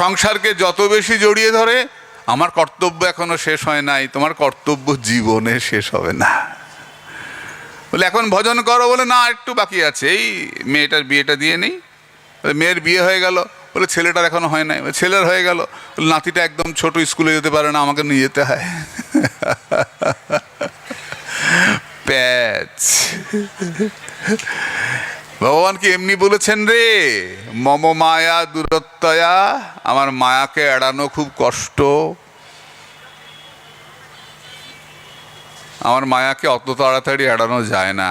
সংসারকে যত বেশি জড়িয়ে ধরে, আমার কর্তব্য এখনও শেষ হয় নাই, তোমার কর্তব্য জীবনে শেষ হবে না। বলে, এখন ভজন করো, বলে, না, একটু বাকি আছে। এই মেয়েটার বিয়েটা দিয়ে নেই। মেয়ের বিয়ে হয়ে গেল। বলে, ছেলেটার এখনও হয় নাই। ছেলের হয়ে গেল। নাতিটা একদম ছোট স্কুলে যেতে পারে না, আমাকে নিয়ে যেতে হয়। প্যাচ। ভগবান কি এমনি বলেছেন রে, মম মায়া দূরত্বয়া, আমার মায়াকে এড়ানো খুব কষ্ট। আমার মায়াকে অত তাড়াতাড়ি এড়ানো যায় না।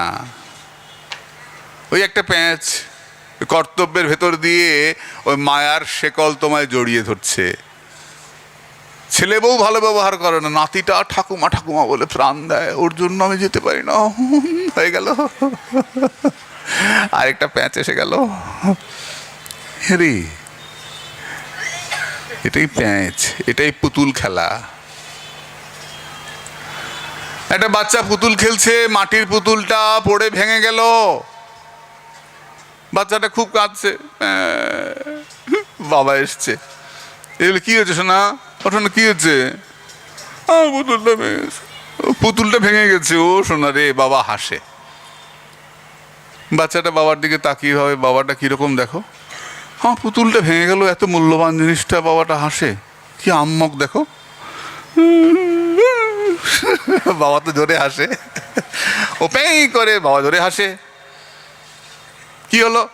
ওই একটা প্যাঁচ কর্তব্যের ভেতর দিয়ে ওই মায়ার শেকল তোমায় জড়িয়ে ধরছে। ছেলে বউ ভালো ব্যবহার করে না, নাতিটা ঠাকুমা ঠাকুমা বলে প্রাণ দেয়, ওর জন্য আমি যেতে পারি না। হয়ে গেল। আরেকটা প্যাঁচ এসে গেল। রে এটাই প্যাঁচ, এটাই পুতুল খেলা। একটা বাচ্চা পুতুল খেলছে, মাটির পুতুলটা পড়ে ভেঙে গেল। বাচ্চাটা খুব কাঁদছে। বাবা এসছে। এগুলো কি হয়েছে শোনা ওখানে কি হয়েছে? পুতুলটা ভেঙে পুতুলটা ভেঙে গেছে, ও শোনা রে, বাবা হাসে। বাচ্চাটা বাবার দিকে তাকিয়ে ভাবে, বাবাটা কীরকম দেখো? হ্যাঁ পুতুলটা ভেঙে গেল, এত মূল্যবান জিনিসটা বাবাটা হাসে। কি আম্মক দেখো? বাবা তো জোরে হাসে। ও পেই করে বাবা জোরে হাসে। কি হলো?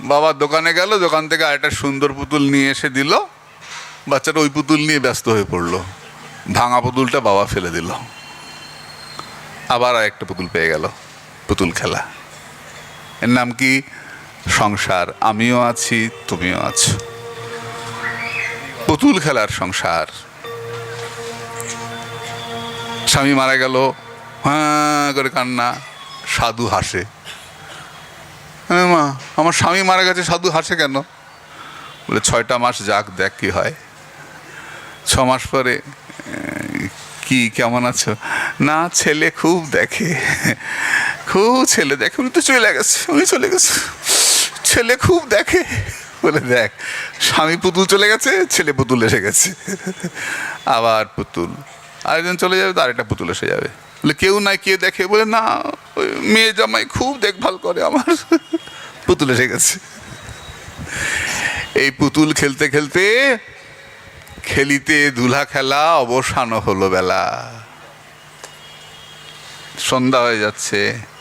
বাবা দোকানে গেল, দোকান থেকে আরেকটা সুন্দর পুতুল নিয়ে এসে দিল। বাচ্চাটা ওই পুতুল নিয়ে ব্যস্ত হয়ে পড়ল। ভাঙা পুতুলটা বাবা ফেলে দিল। আবার আরেকটা পুতুল পেয়ে গেল, পুতুল খেলা। এর নাম কি? সংসার। আমিও আছি, তুমিও আছো। পুতুল খেলার সংসার। স্বামী মারা গেল হ্যাঁ করে কান্না, সাধু হাসে। মা, আমার স্বামী মারা গেছে, সাধু হাসে কেন? বলে, ছয়টা মাস যাক, দেখ কি হয়। ছ মাস পরে কি, কেমন আছো? না, ছেলে খুব দেখে। খুব ছেলে, দেখে, উনি তো চলে গেছে, উনি চলে গেছে। ছেলে খুব দেখে। বলে, দেখ, স্বামী পুতুল চলে গেছে, ছেলে পুতুল এসে গেছে। আবার পুতুল। আরেকজন চলে যাবে তো আরেকটা পুতুল এসে যাবে। বলে, কেউ নাই, কে দেখে? বলে, না, ওই মেয়ে জামাই খুব দেখভাল করে আমার। পুতুল এসে গেছে। এই পুতুল খেলতে খেলতে খেলিতে দুলা খেলা অবসান হলো বেলা। সন্ধ্যা হয়ে যাচ্ছে।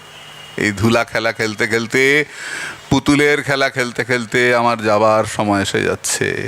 এই ধুলা খেলা খেলতে খেলতে পুতুলের খেলা খেলতে খেলতে আমার যাবার সময় এসে যাচ্ছে।